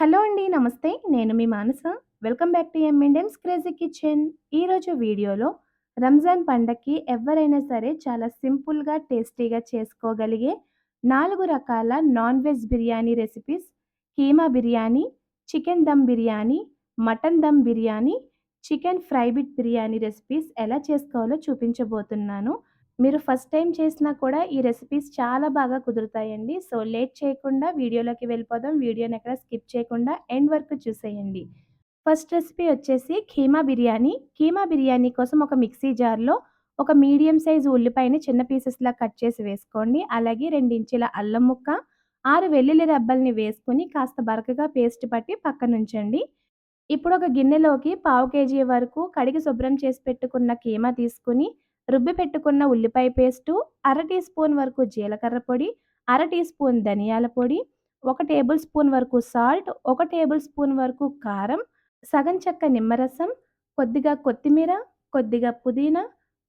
Hello అండి. నమస్తే. నేను మీ మానస. వెల్కమ్ బ్యాక్ టు ఎంఎండెమ్స్ క్రేజీ కిచెన్. ఈరోజు వీడియోలో రంజాన్ పండక్కి ఎవరైనా సరే చాలా సింపుల్‌గా, టేస్టీగా చేసుకోగలిగే నాలుగు రకాల non veg biryani recipes keema biryani, chicken dum biryani, mutton dum biryani, chicken fry bit biryani recipes ఎలా చేసుకోవాలో చూపించబోతున్నాను. మీరు ఫస్ట్ టైం చేసినా కూడా ఈ రెసిపీస్ చాలా బాగా కుదురుతాయండి. సో, లేట్ చేయకుండా వీడియోలోకి వెళ్ళిపోదాం. వీడియోని ఎక్కడ స్కిప్ చేయకుండా ఎండ్ వరకు చూసేయండి. ఫస్ట్ రెసిపీ వచ్చేసి కీమా బిర్యానీ. కీమా బిర్యానీ కోసం ఒక మిక్సీ జార్‌లో ఒక మీడియం సైజ్ ఉల్లిపాయని చిన్న పీసెస్‌లా కట్ చేసి వేసుకోండి. అలాగే 2 ఇంచుల అల్లం ముక్క, ఆరు వెల్లుల్లి రెబ్బల్ని వేసుకొని కాస్త బరకగా పేస్ట్ పట్టి పక్కనుంచండి. ఇప్పుడు ఒక గిన్నెలోకి పావు కేజీ వరకు కడిగి శుభ్రం చేసి పెట్టుకున్న కీమా తీసుకుని రుబ్బి పెట్టుకున్న ఉల్లిపాయ పేస్టు, అర టీ స్పూన్ వరకు జీలకర్ర పొడి, అర టీ స్పూన్ ధనియాల పొడి, ఒక టేబుల్ స్పూన్ వరకు సాల్ట్, ఒక టేబుల్ స్పూన్ వరకు కారం, సగం చెక్క నిమ్మరసం, కొద్దిగా కొత్తిమీర, కొద్దిగా పుదీనా,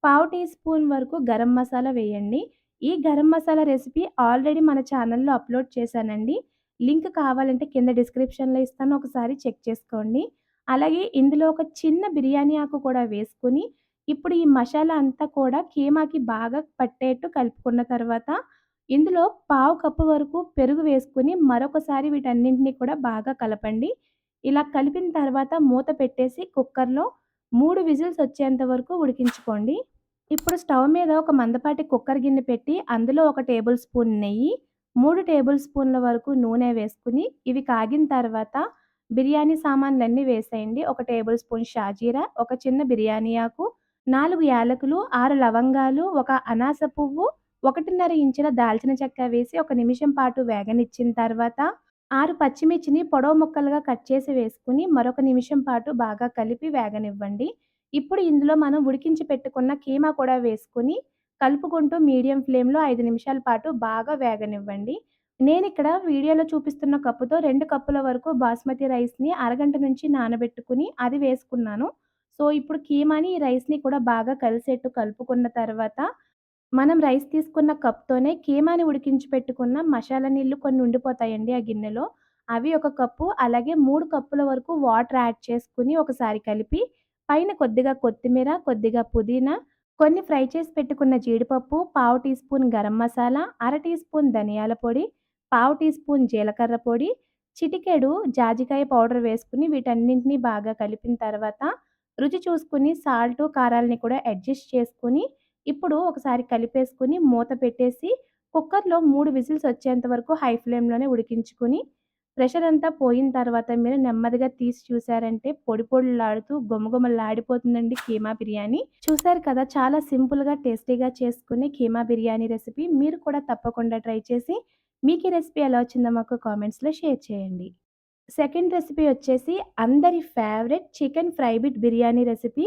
పావు టీ స్పూన్ వరకు గరం మసాలా వేయండి. ఈ గరం మసాలా రెసిపీ ఆల్రెడీ మన ఛానల్‌లో అప్లోడ్ చేశానండి. లింక్ కావాలంటే కింద డిస్క్రిప్షన్‌లో ఇస్తాను. ఒకసారి చెక్ చేసుకోండి. అలాగే ఇందులో ఒక చిన్న బిర్యానీ ఆకు కూడా వేసుకొని, ఇప్పుడు ఈ మసాలా అంతా కూడా కీమాకి బాగా పట్టేట్టు కలుపుకున్న తర్వాత, ఇందులో పావు కప్పు వరకు పెరుగు వేసుకొని మరొకసారి వీటన్నింటిని కూడా బాగా కలపండి. ఇలా కలిపిన తర్వాత మూత పెట్టేసి కుక్కర్‌లో మూడు విజిల్స్ వచ్చేంత వరకు ఉడికించుకోండి. ఇప్పుడు స్టవ్ మీద ఒక మందపాటి కుక్కర్ గిన్నె పెట్టి అందులో ఒక టేబుల్ స్పూన్ నెయ్యి, మూడు టేబుల్ స్పూన్ల వరకు నూనె వేసుకుని ఇవి కాగిన తర్వాత బిర్యానీ సామాన్లన్నీ వేసేయండి. ఒక టేబుల్ స్పూన్ షాజీరా, ఒక చిన్న బిర్యానీ ఆకు, నాలుగు యాలకులు, ఆరు లవంగాలు, ఒక అనాస పువ్వు, 1.5 ఇంచుల దాల్చిన చెక్క వేసి ఒక నిమిషం పాటు వేగనిచ్చిన తర్వాత, ఆరు పచ్చిమిర్చిని పొడవు ముక్కలుగా కట్ చేసి వేసుకుని మరొక నిమిషం పాటు బాగా కలిపి వేగనివ్వండి. ఇప్పుడు ఇందులో మనం ఉడికించి పెట్టుకున్న కీమా కూడా వేసుకుని కలుపుకుంటూ మీడియం ఫ్లేమ్‌లో ఐదు నిమిషాల పాటు బాగా వేగనివ్వండి. నేను ఇక్కడ వీడియోలో చూపిస్తున్న కప్పుతో రెండు కప్పుల వరకు బాస్మతి రైస్‌ని అరగంట నుంచి నానబెట్టుకొని అది వేసుకున్నాను. సో, ఇప్పుడు కీమాని, ఈ రైస్‌ని కూడా బాగా కలిసేట్టు కలుపుకున్న తర్వాత, మనం రైస్ తీసుకున్న కప్‌తోనే కీమాని ఉడికించి పెట్టుకున్న మసాలా నీళ్ళు కొన్ని ఉండిపోతాయండి ఆ గిన్నెలో. అవి ఒక కప్పు, అలాగే మూడు కప్పుల వరకు వాటర్ యాడ్ చేసుకుని ఒకసారి కలిపి, పైన కొద్దిగా కొత్తిమీర, కొద్దిగా పుదీనా, కొన్ని ఫ్రై చేసి పెట్టుకున్న జీడిపప్పు, పావు టీ స్పూన్ గరం మసాలా, అర టీ స్పూన్ ధనియాల పొడి, పావు టీ స్పూన్ జీలకర్ర పొడి, చిటికెడు జాజికాయ పౌడర్ వేసుకుని వీటన్నింటిని బాగా కలిపిన తర్వాత, రుచి చూసుకుని సాల్టు, కారాలని కూడా అడ్జస్ట్ చేసుకొని, ఇప్పుడు ఒకసారి కలిపేసుకొని మూత పెట్టేసి కుక్కర్‌లో మూడు విజిల్స్ వచ్చేంత వరకు హై ఫ్లేమ్‌లోనే ఉడికించుకొని, ప్రెషర్ అంతా పోయిన తర్వాత మీరు నెమ్మదిగా తీసి చూసారంటే పొడి పొడిలాడుతూ గుమగుమలాడిపోతుందండి కీమా బిర్యానీ. చూసారు కదా! చాలా సింపుల్‌గా, టేస్టీగా చేసుకునే కీమా బిర్యానీ రెసిపీ మీరు కూడా తప్పకుండా ట్రై చేసి, మీకు ఈ రెసిపీ ఎలా వచ్చిందో మాకు కామెంట్స్‌లో షేర్ చేయండి. సెకండ్ రెసిపీ వచ్చేసి అందరి favourite chicken fry bit biryani recipe.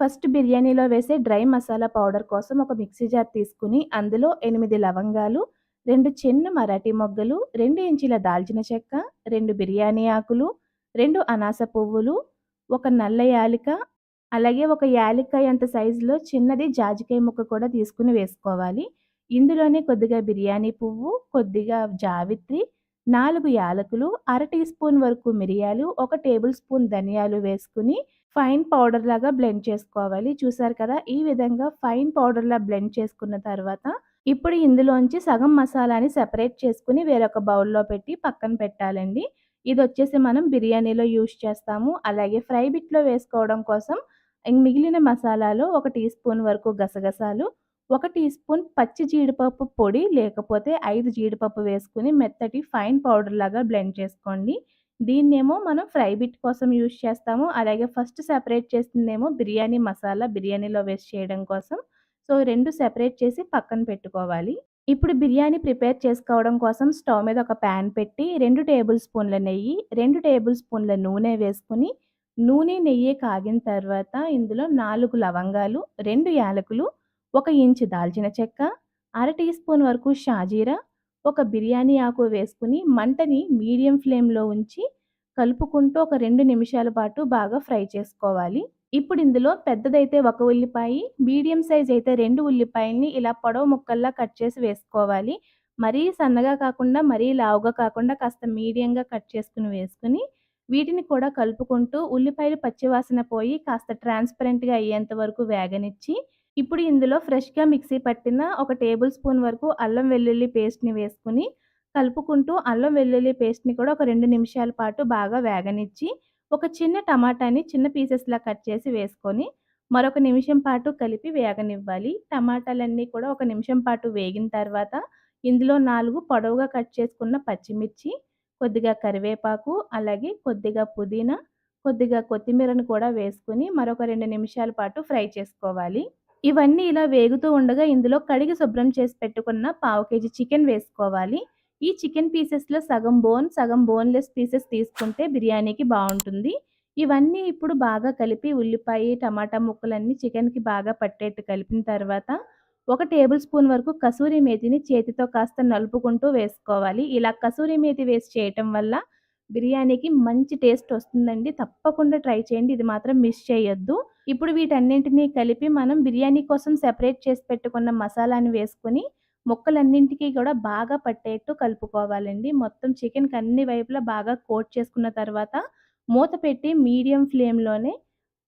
First బిర్యానీలో వేసే డ్రై మసాలా పౌడర్ కోసం ఒక మిక్సీ జార్ తీసుకుని అందులో ఎనిమిది లవంగాలు, రెండు చిన్న మరాఠీ మొగ్గలు, రెండు ఇంచుల దాల్చిన చెక్క, రెండు బిర్యానీ ఆకులు, రెండు అనాస పువ్వులు, ఒక నల్ల యాలిక, అలాగే ఒక యాలికాయ అంత సైజులో చిన్నది జాజికాయ ముక్క కూడా తీసుకుని వేసుకోవాలి. ఇందులోనే కొద్దిగా బిర్యానీ పువ్వు, కొద్దిగా జావిత్రి, నాలుగు యాలకులు, అర టీ స్పూన్ వరకు మిరియాలు, ఒక టేబుల్ స్పూన్ ధనియాలు వేసుకుని ఫైన్ పౌడర్ లాగా బ్లెండ్ చేసుకోవాలి. చూసారు కదా! ఈ విధంగా ఫైన్ పౌడర్‌లా బ్లెండ్ చేసుకున్న తర్వాత, ఇప్పుడు ఇందులోంచి సగం మసాలాని సెపరేట్ చేసుకుని వేరొక బౌల్‌లో పెట్టి పక్కన పెట్టాలండి. ఇది వచ్చేసి మనం బిర్యానీలో యూజ్ చేస్తాము. అలాగే ఫ్రై బిట్‌లో వేసుకోవడం కోసం మిగిలిన మసాలాలో ఒక టీ స్పూన్ వరకు గసగసాలు, ఒక టీ స్పూన్ పచ్చి జీడిపప్పు పొడి లేకపోతే ఐదు జీడిపప్పు వేసుకుని మెత్తటి ఫైన్ పౌడర్ లాగా బ్లెండ్ చేసుకోండి. దీన్నేమో మనం ఫ్రై బిట్ కోసం యూజ్ చేస్తాము. అలాగే ఫస్ట్ సెపరేట్ చేసిందేమో బిర్యానీ మసాలా బిర్యానీలో వేస్ట్ చేయడం కోసం. సో, రెండు సెపరేట్ చేసి పక్కన పెట్టుకోవాలి. ఇప్పుడు బిర్యానీ ప్రిపేర్ చేసుకోవడం కోసం స్టవ్ మీద ఒక పాన్ పెట్టి రెండు టేబుల్ స్పూన్ల నెయ్యి, రెండు టేబుల్ స్పూన్ల నూనె వేసుకొని, నూనె, నెయ్యి కాగిన తర్వాత ఇందులో నాలుగు లవంగాలు, రెండు యాలకులు, ఒక ఇంచు దాల్చిన చెక్క, అర టీ స్పూన్ వరకు షాజీరా, ఒక బిర్యానీ ఆకు వేసుకుని మంటని మీడియం ఫ్లేమ్‌లో ఉంచి కలుపుకుంటూ ఒక రెండు నిమిషాల పాటు బాగా ఫ్రై చేసుకోవాలి. ఇప్పుడు ఇందులో పెద్దదైతే ఒక ఉల్లిపాయ మీడియం సైజ్ అయితే రెండు ఉల్లిపాయల్ని ఇలా పొడవు ముక్కల్లా కట్ చేసి వేసుకోవాలి. మరీ సన్నగా కాకుండా, మరీ లావుగా కాకుండా కాస్త మీడియంగా కట్ చేసుకుని వేసుకుని వీటిని కూడా కలుపుకుంటూ ఉల్లిపాయలు పచ్చివాసన పోయి కాస్త ట్రాన్స్‌పరెంట్‌గా అయ్యేంత వరకు వేగనిచ్చి, ఇప్పుడు ఇందులో ఫ్రెష్‌గా మిక్సీ పట్టిన ఒక టేబుల్ స్పూన్ వరకు అల్లం వెల్లుల్లి పేస్ట్‌ని వేసుకుని కలుపుకుంటూ అల్లం వెల్లుల్లి పేస్ట్‌ని కూడా ఒక రెండు నిమిషాల పాటు బాగా వేగనిచ్చి, ఒక చిన్న టమాటాని చిన్న పీసెస్‌లా కట్ చేసి వేసుకొని, మరొక నిమిషం పాటు కలిపి వేగనివ్వాలి. టమాటాలన్నీ కూడా ఒక నిమిషం పాటు వేగిన తర్వాత, ఇందులో నాలుగు పొడవుగా కట్ చేసుకున్న పచ్చిమిర్చి, కొద్దిగా కరివేపాకు, అలాగే కొద్దిగా పుదీనా, కొద్దిగా కొత్తిమీరను కూడా వేసుకుని మరొక రెండు నిమిషాల పాటు ఫ్రై చేసుకోవాలి. ఇవన్నీ ఇలా వేగుతూ ఉండగా ఇందులో కడిగి శుభ్రం చేసి పెట్టుకున్న పావు కేజీ చికెన్ వేసుకోవాలి. ఈ చికెన్ పీసెస్‌లో సగం బోన్, సగం బోన్‌లెస్ పీసెస్ తీసుకుంటే బిర్యానీకి బాగుంటుంది ఇవన్నీ ఇప్పుడు బాగా కలిపి ఉల్లిపాయ, టమాటా ముక్కలన్నీ చికెన్‌కి బాగా పట్టేట్టు కలిపిన తర్వాత, ఒక టేబుల్ స్పూన్ వరకు కసూరి మేతిని చేతితో కాస్త నలుపుకుంటూ వేసుకోవాలి. ఇలా కసూరి మేతి వేసి చేయటం వల్ల బిర్యానీకి మంచి టేస్ట్ వస్తుందండి. తప్పకుండా ట్రై చేయండి. ఇది మాత్రం మిస్ చేయొద్దు. ఇప్పుడు వీటన్నింటిని కలిపి మనం బిర్యానీ కోసం సెపరేట్ చేసి పెట్టుకున్న మసాలాని వేసుకొని, ముక్కలన్నింటికి కూడా బాగా పట్టేట్టు కలుపుకోవాలండి. మొత్తం చికెన్‌కి అన్ని వైపులా బాగా కోట్ చేసుకున్న తర్వాత, మూత పెట్టి మీడియం ఫ్లేమ్‌లోనే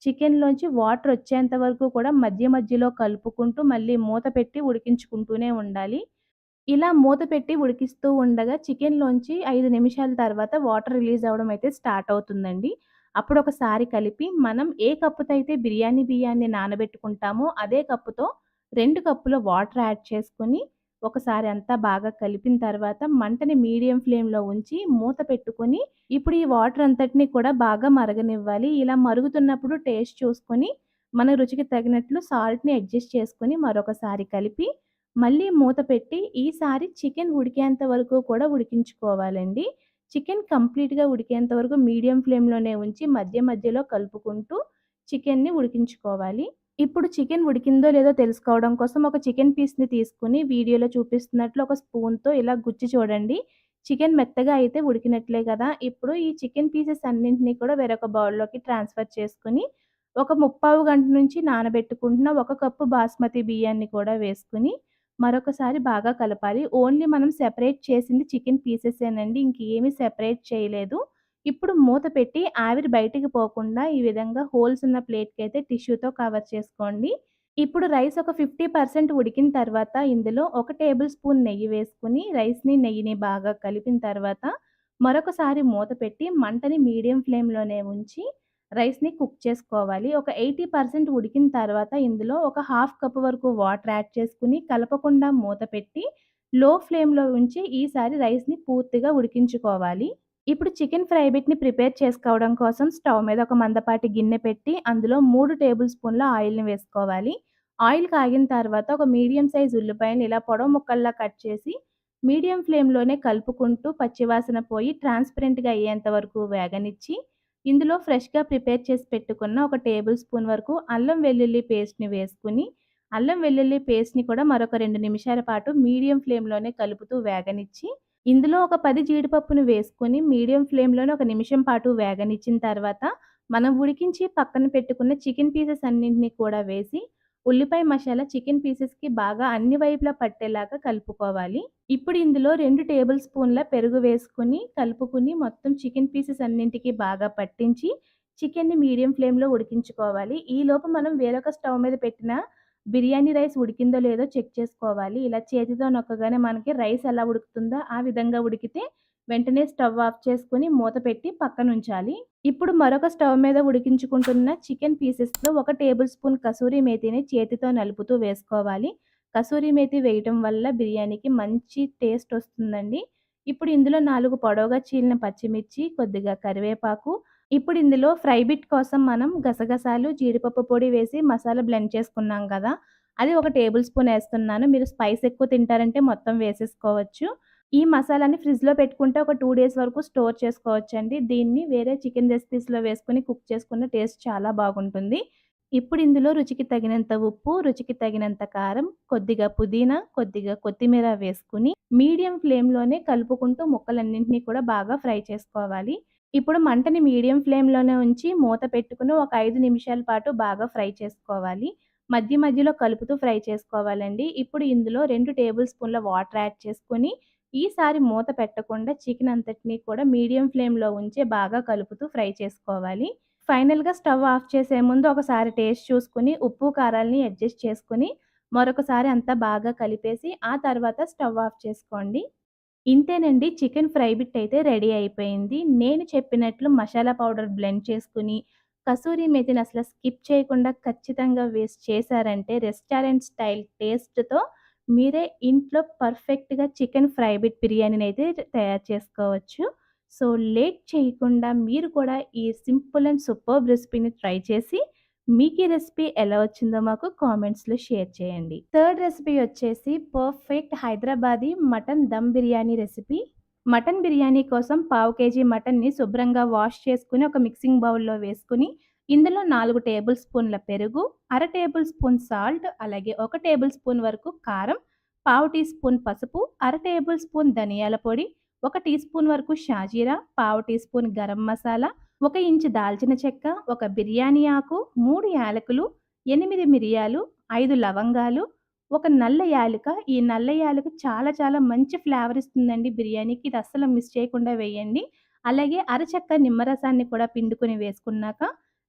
చికెన్‌లోంచి వాటర్ వచ్చేంత వరకు కూడా మధ్య మధ్యలో కలుపుకుంటూ మళ్ళీ మూత పెట్టి ఉడికించుకుంటూనే ఉండాలి. ఇలా మూత పెట్టి ఉడికిస్తూ ఉండగా చికెన్‌లోంచి ఐదు నిమిషాల తర్వాత వాటర్ రిలీజ్ అవ్వడం అయితే స్టార్ట్ అవుతుందండి. అప్పుడు ఒకసారి కలిపి మనం ఏ కప్పుతో అయితే బిర్యానీ బియ్యాన్ని నానబెట్టుకుంటామో అదే కప్పుతో రెండు కప్పుల వాటర్ యాడ్ చేసుకొని, ఒకసారి అంతా బాగా కలిపిన తర్వాత మంటని మీడియం ఫ్లేమ్‌లో ఉంచి మూత పెట్టుకొని, ఇప్పుడు ఈ వాటర్ అంతటిని కూడా బాగా మరగనివ్వాలి. ఇలా మరుగుతున్నప్పుడు టేస్ట్ చూసుకొని, మన రుచికి తగినట్లు సాల్ట్‌ని అడ్జస్ట్ చేసుకొని మరొకసారి కలిపి, మళ్ళీ మూత పెట్టి ఈసారి చికెన్ ఉడికేంత వరకు కూడా ఉడికించుకోవాలండి. చికెన్ కంప్లీట్‌గా ఉడికేంత వరకు మీడియం ఫ్లేమ్‌లోనే ఉంచి మధ్య మధ్యలో కలుపుకుంటూ చికెన్‌ని ఉడికించుకోవాలి. ఇప్పుడు చికెన్ ఉడికిందో లేదో తెలుసుకోవడం కోసం ఒక చికెన్ పీస్‌ని తీసుకుని వీడియోలో చూపిస్తున్నట్లు ఒక స్పూన్‌తో ఇలా గుచ్చి చూడండి. చికెన్ మెత్తగా అయితే ఉడికినట్లే కదా! ఇప్పుడు ఈ చికెన్ పీసెస్ అన్నింటినీ కూడా వేరొక బౌల్‌లోకి ట్రాన్స్‌ఫర్ చేసుకొని, ఒక ముప్పావు గంట నుంచి నానబెట్టుకుంటున్న ఒక కప్పు బాస్మతి బియ్యాన్ని కూడా వేసుకుని మరొకసారి బాగా కలపాలి. ఓన్లీ మనం సెపరేట్ చేసింది చికెన్ పీసెసేనండి. ఇంకేమీ సెపరేట్ చేయలేదు. ఇప్పుడు మూత పెట్టి ఆవిరి బయటికి పోకుండా ఈ విధంగా హోల్స్ ఉన్న ప్లేట్కి అయితే టిష్యూతో కవర్ చేసుకోండి. ఇప్పుడు రైస్ ఒక 50% ఉడికిన తర్వాత ఇందులో ఒక టేబుల్ స్పూన్ నెయ్యి వేసుకుని రైస్‌ని, నెయ్యిని బాగా కలిపిన తర్వాత, మరొకసారి మూత పెట్టి మంటని మీడియం ఫ్లేమ్‌లోనే ఉంచి రైస్‌ని కుక్ చేసుకోవాలి. ఒక 80% ఉడికిన తర్వాత ఇందులో ఒక హాఫ్ కప్ వరకు వాటర్ యాడ్ చేసుకొని కలపకుండా మూత పెట్టి లో ఫ్లేమ్‌లో ఉంచి ఈసారి రైస్‌ని పూర్తిగా ఉడికించుకోవాలి. ఇప్పుడు చికెన్ ఫ్రై బిట్‌ని ప్రిపేర్ చేసుకోవడం కోసం స్టవ్ మీద ఒక మందపాటి గిన్నె పెట్టి అందులో మూడు టేబుల్ స్పూన్ల ఆయిల్‌ని వేసుకోవాలి. ఆయిల్ కాగిన తర్వాత ఒక మీడియం సైజ్ ఉల్లిపాయని ఇలా పొడవు ముక్కల్లా కట్ చేసి, మీడియం ఫ్లేమ్‌లోనే కలుపుకుంటూ పచ్చివాసన పోయి ట్రాన్స్‌పరెంట్‌గా అయ్యేంత వరకు వేగనిచ్చి, ఇందులో ఫ్రెష్‌గా ప్రిపేర్ చేసి పెట్టుకున్న ఒక టేబుల్ స్పూన్ వరకు అల్లం వెల్లుల్లి పేస్ట్‌ని వేసుకుని అల్లం వెల్లుల్లి పేస్ట్‌ని కూడా మరొక రెండు నిమిషాల పాటు మీడియం ఫ్లేమ్‌లోనే కలుపుతూ వేగనిచ్చి, ఇందులో ఒక పది జీడిపప్పును వేసుకొని మీడియం ఫ్లేమ్‌లోనే ఒక నిమిషం పాటు వేగనిచ్చిన తర్వాత, మనం ఉడికించి పక్కన పెట్టుకున్న చికెన్ పీసెస్ అన్నింటిని కూడా వేసి, ఉల్లిపాయ మసాలా చికెన్ పీసెస్‌కి బాగా అన్ని వైపులా పట్టేలాగా కలుపుకోవాలి. ఇప్పుడు ఇందులో రెండు టేబుల్ స్పూన్ల పెరుగు వేసుకుని కలుపుకొని మొత్తం చికెన్ పీసెస్ అన్నింటికి బాగా పట్టించి, చికెన్‌ని మీడియం ఫ్లేమ్‌లో ఉడికించుకోవాలి. ఈలోపు మనం వేరొక స్టవ్ మీద పెట్టిన బిర్యానీ రైస్ ఉడికిందో లేదో చెక్ చేసుకోవాలి. ఇలా చేతితో నొక్కగానే మనకి రైస్ ఎలా ఉడుకుతుందో ఆ విధంగా ఉడికితే వెంటనే స్టవ్ ఆఫ్ చేసుకొని మూత పెట్టి పక్కనుంచాలి. ఇప్పుడు మరొక స్టవ్ మీద ఉడికించుకుంటున్న చికెన్ పీసెస్‌లో ఒక టేబుల్ స్పూన్ కసూరి మేతిని చేతితో నలుపుతూ వేసుకోవాలి. కసూరి మేతి వేయటం వల్ల బిర్యానీకి మంచి టేస్ట్ వస్తుందండి. ఇప్పుడు ఇందులో నాలుగు పొడవుగా చీలిన పచ్చిమిర్చి, కొద్దిగా కరివేపాకు, ఇప్పుడు ఇందులో ఫ్రై బిట్ కోసం మనం గసగసాలు, జీడిపప్పు పొడి వేసి మసాలా బ్లెండ్ చేసుకున్నాం కదా! అది ఒక టేబుల్ స్పూన్ వేస్తున్నాను మీరు స్పైస్ ఎక్కువ తింటారంటే మొత్తం వేసేసుకోవచ్చు. ఈ మసాలాని ఫ్రిడ్జ్‌లో పెట్టుకుంటే ఒక టూ డేస్ వరకు స్టోర్ చేసుకోవచ్చండి. దీన్ని వేరే చికెన్ రెసిపీస్‌లో వేసుకొని కుక్ చేసుకున్న టేస్ట్ చాలా బాగుంటుంది. ఇప్పుడు ఇందులో రుచికి తగినంత ఉప్పు, రుచికి తగినంత కారం, కొద్దిగా పుదీనా, కొద్దిగా కొత్తిమీర వేసుకొని మీడియం ఫ్లేమ్‌లోనే కలుపుకుంటూ ముక్కలన్నింటిని కూడా బాగా ఫ్రై చేసుకోవాలి. ఇప్పుడు మంటని మీడియం ఫ్లేమ్‌లోనే ఉంచి మూత పెట్టుకుని ఒక ఐదు నిమిషాల పాటు బాగా ఫ్రై చేసుకోవాలి. మధ్య మధ్యలో కలుపుతూ ఫ్రై చేసుకోవాలండి. ఇప్పుడు ఇందులో రెండు టేబుల్ స్పూన్ల వాటర్ యాడ్ చేసుకొని, ఈసారి మూత పెట్టకుండా చికెన్ అంతటిని కూడా మీడియం ఫ్లేమ్‌లో ఉంచి బాగా కలుపుతూ ఫ్రై చేసుకోవాలి. ఫైనల్‌గా స్టవ్ ఆఫ్ చేసే ముందు ఒకసారి టేస్ట్ చూసుకొని, ఉప్పు, కారాలని అడ్జస్ట్ చేసుకొని, మరొకసారి అంతా బాగా కలిపేసి, ఆ తర్వాత స్టవ్ ఆఫ్ చేసుకోండి. ఇంతేనండి చికెన్ ఫ్రై బిట్ అయితే రెడీ అయిపోయింది. నేను చెప్పినట్లు మసాలా పౌడర్ బ్లెండ్ చేసుకుని కసూరి మెతిని అసలు స్కిప్ చేయకుండా ఖచ్చితంగా వేస్ట్ చేశారంటే రెస్టారెంట్ స్టైల్ టేస్ట్‌తో మీరే ఇంట్లో పర్ఫెక్ట్‌గా చికెన్ ఫ్రై బిట్ బిర్యానీని అయితే తయారు చేసుకోవచ్చు. సో, లేట్ చేయకుండా మీరు కూడా ఈ సింపుల్ అండ్ సూపర్బ్ రెసిపీని ట్రై చేసి, మీకీ రెసిపీ ఎలా వచ్చిందో మాకు కామెంట్స్‌లో షేర్ చేయండి. థర్డ్ రెసిపీ వచ్చేసి perfect Hyderabadi mutton dum biryani recipe. Mutton biryani కోసం పావు కేజీ మటన్‌ని శుభ్రంగా వాష్ చేసుకుని ఒక మిక్సింగ్ బౌల్‌లో వేసుకుని ఇందులో నాలుగు టేబుల్ స్పూన్ల పెరుగు, అర టేబుల్ స్పూన్ సాల్ట్, అలాగే ఒక టేబుల్ స్పూన్ వరకు కారం, పావు టీ స్పూన్ పసుపు, అర టేబుల్ స్పూన్ ధనియాల పొడి, ఒక టీ స్పూన్ వరకు షాజీరా, పావు టీ స్పూన్ గరం మసాలా, ఒక ఇంచు దాల్చిన చెక్క, ఒక బిర్యానీ ఆకు, మూడు యాలకులు, ఎనిమిది మిరియాలు, ఐదు లవంగాలు, ఒక నల్ల యాలుక. ఈ నల్ల యాలుక చాలా చాలా మంచి ఫ్లేవర్ ఇస్తుందండి బిర్యానీకి. ఇది అస్సలు మిస్ చేయకుండా వేయండి. అలాగే అరచక్క నిమ్మరసాన్ని కూడా పిండుకొని వేసుకున్నాక,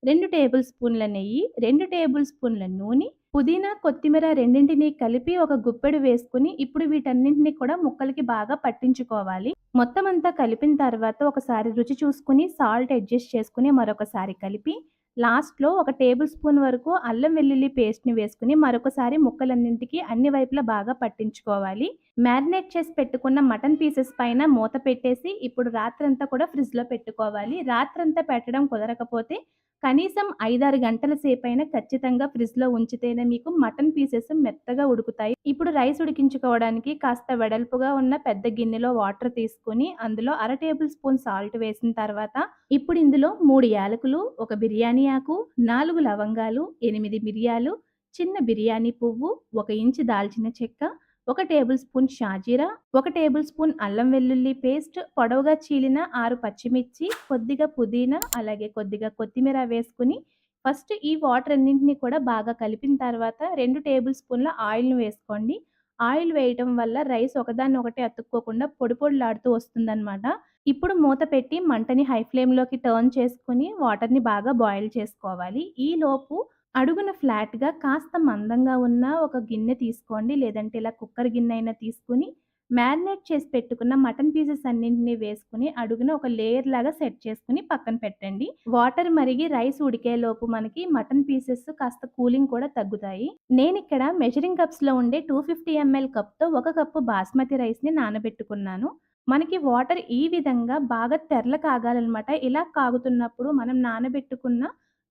రెండు టేబుల్ స్పూన్ల నెయ్యి, రెండు టేబుల్ స్పూన్ల నూనె, పుదీనా, కొత్తిమీర రెండింటిని కలిపి ఒక గుప్పెడు వేసుకొని, ఇప్పుడు వీటన్నింటిని కూడా ముక్కలకి బాగా పట్టించుకోవాలి. మొత్తం అంతా కలిపిన తర్వాత ఒకసారి రుచి చూసుకొని, సాల్ట్ అడ్జస్ట్ చేసుకుని మరొకసారి కలిపి, లాస్ట్‌లో ఒక టేబుల్ స్పూన్ వరకు అల్లం వెల్లుల్లి పేస్ట్‌ని వేసుకొని, మరొకసారి ముక్కలన్నింటికి అన్ని వైపులా బాగా పట్టించుకోవాలి. మ్యారినేట్ చేసి పెట్టుకున్న మటన్ పీసెస్ పైన మూత పెట్టేసి, ఇప్పుడు రాత్రంతా కూడా ఫ్రిడ్జ్‌లో పెట్టుకోవాలి. రాత్రంతా పెట్టడం కుదరకపోతే కనీసం 5, 6 గంటల సేపైనా ఖచ్చితంగా ఫ్రిడ్జ్‌లో ఉంచితేనే మీకు మటన్ పీసెస్ మెత్తగా ఉడుకుతాయి. ఇప్పుడు రైస్ ఉడికించుకోవడానికి కాస్త వెడల్పుగా ఉన్న పెద్ద గిన్నెలో వాటర్ తీసుకొని, అందులో అర టేబుల్ స్పూన్ సాల్ట్ వేసిన తర్వాత, ఇప్పుడు ఇందులో మూడు యాలకులు, ఒక బిర్యానీ ఆకు, నాలుగు లవంగాలు, ఎనిమిది మిరియాలు, చిన్న బిర్యానీ పువ్వు, ఒక ఇంచు దాల్చిన చెక్క, ఒక టేబుల్ స్పూన్ షాజీరా, ఒక టేబుల్ స్పూన్ అల్లం వెల్లుల్లి పేస్ట్, పొడవుగా చీలిన ఆరు పచ్చిమిర్చి, కొద్దిగా పుదీనా, అలాగే కొద్దిగా కొత్తిమీర వేసుకొని, ఫస్ట్ ఈ వాటర్ అన్నింటిని కూడా బాగా కలిపిన తర్వాత రెండు టేబుల్ స్పూన్ల ఆయిల్ను వేసుకోండి. ఆయిల్ వేయటం వల్ల రైస్ ఒకదాన్నొకటి అతుక్కోకుండా పొడి పొడిలాడుతూ వస్తుందన్నమాట ఇప్పుడు మూత పెట్టి మంటని హై ఫ్లేమ్‌లోకి టర్న్ చేసుకొని, వాటర్‌ని బాగా బాయిల్ చేసుకోవాలి. ఈలోపు అడుగున ఫ్లాట్‌గా కాస్త మందంగా ఉన్న ఒక గిన్నె తీసుకోండి. లేదంటే ఇలా కుక్కర్ గిన్నె అయినా తీసుకొని, మ్యారినేట్ చేసి పెట్టుకున్న మటన్ పీసెస్ అన్నింటిని వేసుకుని అడుగున ఒక లేయర్ లాగా సెట్ చేసుకుని పక్కన పెట్టండి. వాటర్ మరిగి రైస్ ఉడికేలోపు మనకి మటన్ పీసెస్ కాస్త కూలింగ్ కూడా తగ్గుతాయి. నేను ఇక్కడ మెజరింగ్ కప్స్‌లో ఉండే 250 ఎంఎల్ కప్‌తో ఒక కప్పు బాస్మతి రైస్‌ని నానబెట్టుకున్నాను. మనకి వాటర్ ఈ విధంగా బాగా తెరల కాగాలన్నమాట ఇలా కాగుతున్నప్పుడు మనం నానబెట్టుకున్న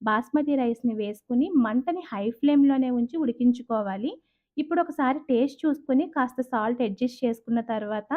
బాస్మతి రైస్‌ని వేసుకుని మంటని హై ఫ్లేమ్‌లోనే ఉంచి ఉడికించుకోవాలి. ఇప్పుడు ఒకసారి టేస్ట్ చూసుకొని కాస్త సాల్ట్ అడ్జస్ట్ చేసుకున్న తర్వాత,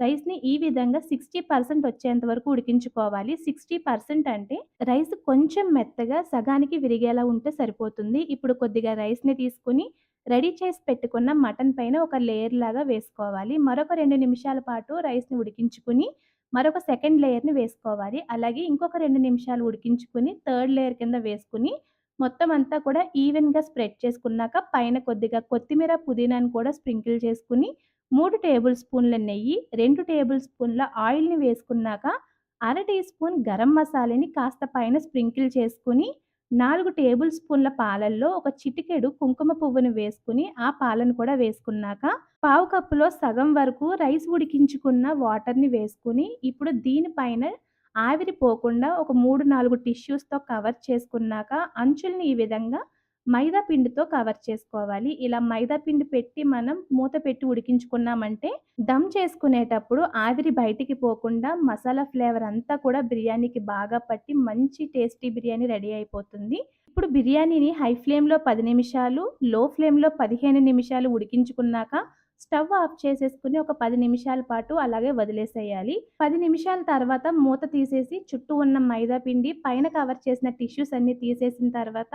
రైస్‌ని ఈ విధంగా 60% వచ్చేంత వరకు ఉడికించుకోవాలి. 60% అంటే రైస్ కొంచెం మెత్తగా సగానికి విరిగేలా ఉంటే సరిపోతుంది. ఇప్పుడు కొద్దిగా రైస్‌ని తీసుకొని, రెడీ చేసి పెట్టుకున్న మటన్ పైన ఒక లేయర్ లాగా వేసుకోవాలి. మరొక రెండు నిమిషాల పాటు రైస్‌ని ఉడికించుకొని, మరొక సెకండ్ లేయర్‌ని వేసుకోవాలి. అలాగే ఇంకొక రెండు నిమిషాలు ఉడికించుకొని, థర్డ్ లేయర్ కింద వేసుకుని మొత్తం అంతా కూడా ఈవెన్‌గా స్ప్రెడ్ చేసుకున్నాక, పైన కొద్దిగా కొత్తిమీర, పుదీనాను కూడా స్ప్రింకిల్ చేసుకుని మూడు టేబుల్ స్పూన్ల నెయ్యి, రెండు టేబుల్ స్పూన్ల ఆయిల్‌ని వేసుకున్నాక, అర టీ స్పూన్ గరం మసాలాని కాస్త పైన స్ప్రింకిల్ చేసుకుని నాలుగు టేబుల్ స్పూన్ల పాలల్లో ఒక చిటికెడు కుంకుమ పువ్వును వేసుకుని ఆ పాలను కూడా వేసుకున్నాక, పావు కప్పులో సగం వరకు రైస్ ఉడికించుకున్న వాటర్‌ని వేసుకుని ఇప్పుడు దీనిపైన ఆవిరి పోకుండా ఒక 3, 4 టిష్యూస్‌తో కవర్ చేసుకున్నాక, అంచుల్ని ఈ విధంగా మైదా పిండితో కవర్ చేసుకోవాలి. ఇలా మైదా పిండి పెట్టి మనం మూత పెట్టి ఉడికించుకున్నామంటే, దమ్ చేసుకునేటప్పుడు ఆవిరి బయటికి పోకుండా మసాలా ఫ్లేవర్ అంతా కూడా బిర్యానీకి బాగా పట్టి మంచి టేస్టీ బిర్యానీ రెడీ అయిపోతుంది. ఇప్పుడు బిర్యానీని హై ఫ్లేమ్‌లో పది నిమిషాలు, లో ఫ్లేమ్‌లో 15 నిమిషాలు ఉడికించుకున్నాక, స్టవ్ ఆఫ్ చేసేసుకుని ఒక పది నిమిషాల పాటు అలాగే వదిలేసేయాలి. పది నిమిషాల తర్వాత మూత తీసేసి, చుట్టూ ఉన్న మైదా పిండి, పైన కవర్ చేసిన టిష్యూస్ అన్నీ తీసేసిన తర్వాత,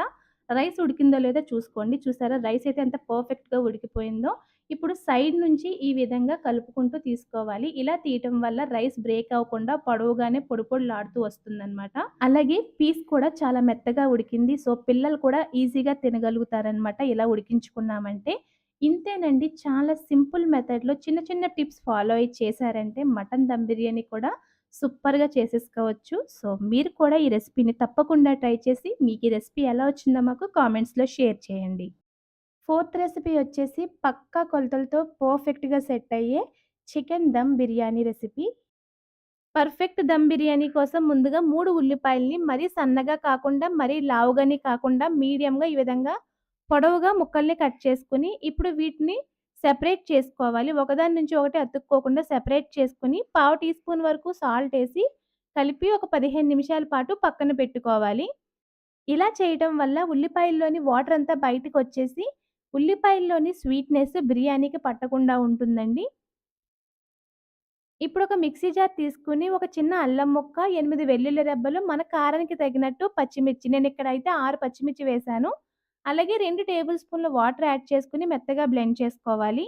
రైస్ ఉడికిందో లేదో చూసుకోండి. చూసారా రైస్ అయితే ఎంత పర్ఫెక్ట్‌గా ఉడికిపోయిందో. ఇప్పుడు సైడ్ నుంచి ఈ విధంగా కలుపుకుంటూ తీసుకోవాలి. ఇలా తీయటం వల్ల రైస్ బ్రేక్ అవ్వకుండా పొడవుగానే పొడి పొడిలాడుతూ వస్తుందనమాట. అలాగే పీస్ కూడా చాలా మెత్తగా ఉడికింది. సో, పిల్లలు కూడా ఈజీగా తినగలుగుతారనమాట ఇలా ఉడికించుకున్నామంటే. ఇంతేనండి చాలా సింపుల్ మెథడ్‌లో చిన్న చిన్న టిప్స్ ఫాలో అయ్యి చేశారంటే మటన్ దమ్ బిర్యానీ కూడా సూపర్‌గా చేసేసుకోవచ్చు. సో, మీరు కూడా ఈ రెసిపీని తప్పకుండా ట్రై చేసి మీకు ఈ రెసిపీ ఎలా వచ్చిందో మాకు కామెంట్స్‌లో షేర్ చేయండి. ఫోర్త్ రెసిపీ వచ్చేసి పక్కా కొలతలతో పర్ఫెక్ట్‌గా సెట్ అయ్యే chicken dum biryani recipe. Perfect dum biryani కోసం ముందుగా మూడు ఉల్లిపాయల్ని మరీ సన్నగా కాకుండా, మరీ లావుగాని కాకుండా మీడియంగా ఈ విధంగా పొడవుగా ముక్కల్ని కట్ చేసుకుని ఇప్పుడు వీటిని సెపరేట్ చేసుకోవాలి. ఒకదాని నుంచి ఒకటి అతుక్కోకుండా సెపరేట్ చేసుకుని పావు టీ స్పూన్ వరకు సాల్ట్ వేసి కలిపి ఒక 15 నిమిషాల పాటు పక్కన పెట్టుకోవాలి. ఇలా చేయటం వల్ల ఉల్లిపాయల్లోని వాటర్ అంతా బయటకొచ్చేసి, ఉల్లిపాయల్లోని స్వీట్‌నెస్ బిర్యానీకి పట్టకుండా ఉంటుందండి. ఇప్పుడు ఒక మిక్సీ జార్ తీసుకొని, ఒక చిన్న అల్లం ముక్క, ఎనిమిది వెల్లుల్లి రెబ్బలు, మన కారానికి తగినట్టు పచ్చిమిర్చి నేను ఇక్కడైతే ఆరు పచ్చిమిర్చి వేశాను. అలాగే రెండు టేబుల్ స్పూన్ల వాటర్ యాడ్ చేసుకుని మెత్తగా బ్లెండ్ చేసుకోవాలి.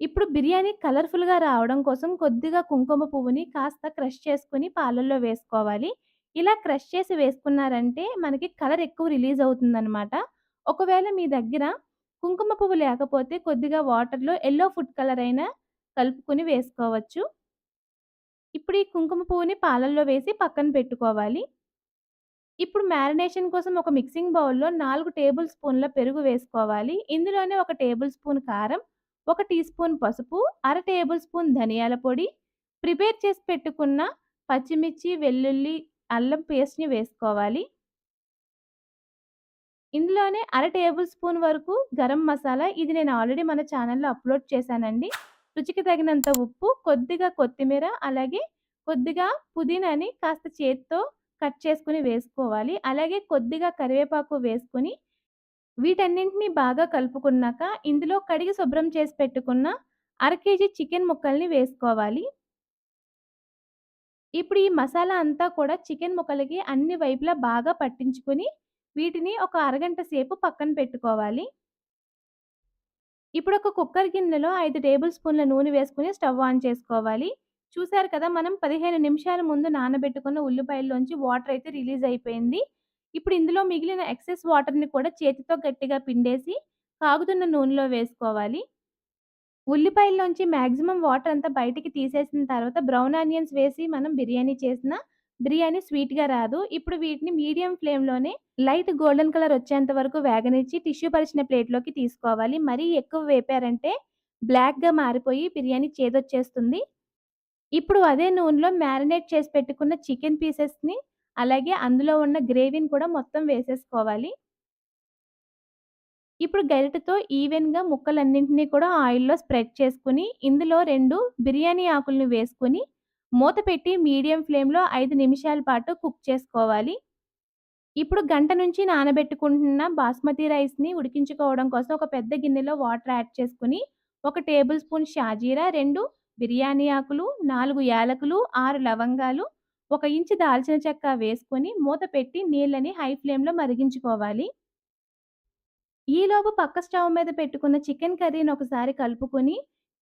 ఇప్పుడు బిర్యానీ కలర్‌ఫుల్‌గా రావడం కోసం కొద్దిగా కుంకుమ పువ్వుని కాస్త క్రష్ చేసుకుని పాలల్లో వేసుకోవాలి. ఇలా క్రష్ చేసి వేసుకున్నారంటే మనకి కలర్ ఎక్కువ రిలీజ్ అవుతుందనమాట. ఒకవేళ మీ దగ్గర కుంకుమ పువ్వు లేకపోతే కొద్దిగా వాటర్‌లో ఎల్లో ఫుడ్ కలర్ అయినా కలుపుకొని వేసుకోవచ్చు. ఇప్పుడు ఈ కుంకుమ పువ్వుని పాలల్లో వేసి పక్కన పెట్టుకోవాలి. ఇప్పుడు మ్యారినేషన్ కోసం ఒక మిక్సింగ్ బౌల్‌లో నాలుగు టేబుల్ స్పూన్ల పెరుగు వేసుకోవాలి. ఇందులోనే ఒక టేబుల్ స్పూన్ కారం, ఒక టీ స్పూన్ పసుపు, అర టేబుల్ స్పూన్ ధనియాల పొడి, ప్రిపేర్ చేసి పెట్టుకున్న పచ్చిమిర్చి, వెల్లుల్లి, అల్లం పేస్ట్‌ని వేసుకోవాలి. ఇందులోనే అర టేబుల్ స్పూన్ వరకు గరం మసాలా ఇది నేను ఆల్రెడీ మన ఛానల్లో అప్‌లోడ్ చేశానండి. రుచికి తగినంత ఉప్పు, కొద్దిగా కొత్తిమీర, అలాగే కొద్దిగా పుదీనాని కాస్త చేత్తో కట్ చేసుకుని వేసుకోవాలి. అలాగే కొద్దిగా కరివేపాకు వేసుకొని, వీటన్నింటిని బాగా కలుపుకున్నాక ఇందులో కడిగి శుభ్రం చేసి పెట్టుకున్న అర కేజీ చికెన్ ముక్కల్ని వేసుకోవాలి. ఇప్పుడు ఈ మసాలా అంతా కూడా చికెన్ ముక్కలకి అన్ని వైపులా బాగా పట్టించుకొని, వీటిని ఒక అరగంట సేపు పక్కన పెట్టుకోవాలి. ఇప్పుడు ఒక కుక్కర్ గిన్నెలో ఐదు టేబుల్ స్పూన్ల నూనె వేసుకొని స్టవ్ ఆన్ చేసుకోవాలి. చూసారు కదా! మనం 15 నిమిషాల ముందు నానబెట్టుకున్న ఉల్లిపాయల్లోంచి వాటర్ అయితే రిలీజ్ అయిపోయింది. ఇప్పుడు ఇందులో మిగిలిన ఎక్సెస్ వాటర్‌ని కూడా చేతితో గట్టిగా పిండేసి కాగుతున్న నూనెలో వేసుకోవాలి. ఉల్లిపాయల్లోంచి మాక్సిమం వాటర్ అంతా బయటికి తీసేసిన తర్వాత బ్రౌన్ ఆనియన్స్ వేసి మనం బిర్యానీ చేసిన బిర్యానీ స్వీట్‌గా రాదు. ఇప్పుడు వీటిని మీడియం ఫ్లేమ్‌లోనే లైట్ గోల్డెన్ కలర్ వచ్చేంత వరకు వేగనిచ్చి టిష్యూ పరిచిన ప్లేట్‌లోకి తీసుకోవాలి. మరీ ఎక్కువ వేపారంటే బ్లాక్‌గా మారిపోయి బిర్యానీ చేదొచ్చేస్తుంది. ఇప్పుడు అదే నూనెలో మ్యారినేట్ చేసి పెట్టుకున్న చికెన్ పీసెస్‌ని అలాగే అందులో ఉన్న గ్రేవీని కూడా మొత్తం వేసేసుకోవాలి. ఇప్పుడు గరిటతో ఈవెన్‌గా ముక్కలన్నింటినీ కూడా ఆయిల్‌లో స్ప్రెడ్ చేసుకొని, ఇందులో రెండు బిర్యానీ ఆకుల్ని వేసుకొని, మూత పెట్టి మీడియం ఫ్లేమ్‌లో ఐదు నిమిషాల పాటు కుక్ చేసుకోవాలి. ఇప్పుడు గంట నుంచి నానబెట్టుకుంటున్న బాస్మతి రైస్‌ని ఉడికించుకోవడం కోసం ఒక పెద్ద గిన్నెలో వాటర్ యాడ్ చేసుకొని, ఒక టేబుల్ స్పూన్ షాజీరా, రెండు బిర్యానీ ఆకులు, నాలుగు యాలకులు, ఆరు లవంగాలు, ఒక ఇంచు దాల్చిన చెక్క వేసుకొని మూత పెట్టి నీళ్ళని హై ఫ్లేమ్‌లో మరిగించుకోవాలి. ఈలోపు పక్క స్టవ్ మీద పెట్టుకున్న చికెన్ కర్రీని ఒకసారి కలుపుకొని,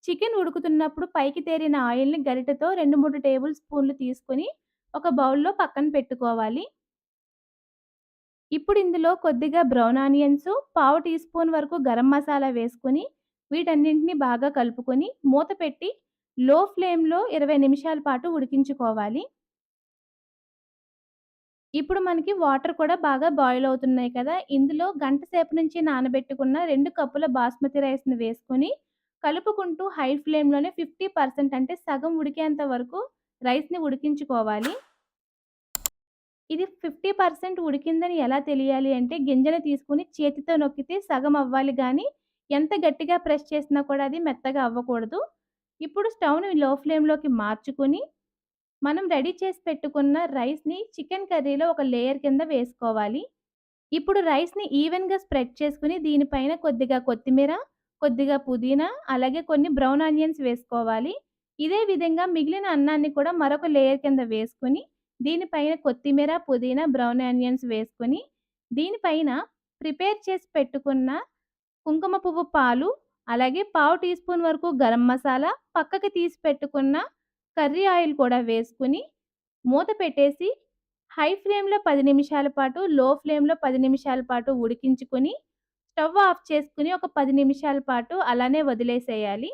చికెన్ ఉడుకుతున్నప్పుడు పైకి తేరిన ఆయిల్‌ని గరిటతో రెండు మూడు టేబుల్ స్పూన్లు తీసుకొని ఒక బౌల్‌లో పక్కన పెట్టుకోవాలి. ఇప్పుడు ఇందులో కొద్దిగా బ్రౌన్ ఆనియన్స్, పావు టీ స్పూన్ వరకు గరం మసాలా వేసుకొని, వీటన్నింటిని బాగా కలుపుకొని, మూత పెట్టి లో ఫ్లేమ్‌లో 20 నిమిషాల పాటు ఉడికించుకోవాలి. ఇప్పుడు మనకి వాటర్ కూడా బాగా బాయిల్ అవుతున్నాయి కదా! ఇందులో గంట సేపు నుంచి నానబెట్టుకున్న రెండు కప్పుల బాస్మతి రైస్‌ని వేసుకొని, కలుపుకుంటూ హై ఫ్లేమ్‌లోనే 50% అంటే సగం ఉడికేంత వరకు రైస్‌ని ఉడికించుకోవాలి. ఇది 50% ఉడికిందని ఎలా తెలియాలి అంటే గింజను తీసుకొని చేతితో నొక్కితే సగం అవ్వాలి కానీ ఎంత గట్టిగా ప్రెస్ చేసినా కూడా అది మెత్తగా అవ్వకూడదు. ఇప్పుడు స్టవ్‌ని లో ఫ్లేమ్‌లోకి మార్చుకొని, మనం రెడీ చేసి పెట్టుకున్న రైస్‌ని చికెన్ కర్రీలో ఒక లేయర్ కింద వేసుకోవాలి. ఇప్పుడు రైస్‌ని ఈవెన్‌గా స్ప్రెడ్ చేసుకుని దీనిపైన కొద్దిగా కొత్తిమీర, కొద్దిగా పుదీనా, అలాగే కొన్ని బ్రౌన్ ఆనియన్స్ వేసుకోవాలి. ఇదే విధంగా మిగిలిన అన్నాన్ని కూడా మరొక లేయర్ కింద వేసుకొని, దీనిపైన కొత్తిమీర, పుదీనా, బ్రౌన్ ఆనియన్స్ వేసుకొని, దీనిపైన ప్రిపేర్ చేసి పెట్టుకున్న కుంకుమ పువ్వు పాలు, అలాగే పావు టీ స్పూన్ వరకు గరం మసాలా, పక్కకి తీసి పెట్టుకున్న కర్రీ ఆయిల్ కూడా వేసుకొని, మూత పెట్టేసి హై ఫ్లేమ్‌లో పది నిమిషాల పాటు, లో ఫ్లేమ్‌లో పది నిమిషాల పాటు ఉడికించుకొని, స్టవ్ ఆఫ్ చేసుకుని ఒక పది నిమిషాల పాటు అలానే వదిలేసేయాలి.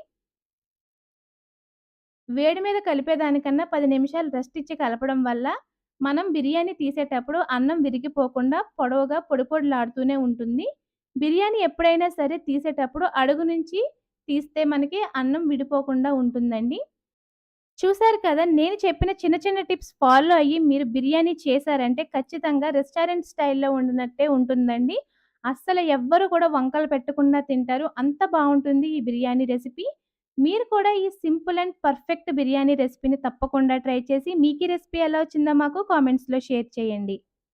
వేడి మీద కలిపేదానికన్నా పది నిమిషాలు రెస్ట్ ఇచ్చి కలపడం వల్ల, మనం బిర్యానీ తీసేటప్పుడు అన్నం విరిగిపోకుండా పొడవుగా పొడి పొడిలాడుతూనే ఉంటుంది. బిర్యానీ ఎప్పుడైనా సరే తీసేటప్పుడు అడుగు నుంచి తీస్తే మనకి అన్నం విడిపోకుండా ఉంటుందండి. చూసారు కదా! నేను చెప్పిన చిన్న చిన్న టిప్స్ ఫాలో అయ్యి మీరు బిర్యానీ చేశారంటే ఖచ్చితంగా రెస్టారెంట్ స్టైల్‌లో ఉండినట్టే ఉంటుందండి. అస్సలు ఎవ్వరు కూడా వంకలు పెట్టకుండా తింటారు. అంత బాగుంటుంది ఈ బిర్యానీ రెసిపీ. మీరు కూడా ఈ సింపుల్ అండ్ పర్ఫెక్ట్ బిర్యానీ రెసిపీని తప్పకుండా ట్రై చేసి మీకీ రెసిపీ ఎలా వచ్చిందో మాకు కామెంట్స్‌లో షేర్ చేయండి.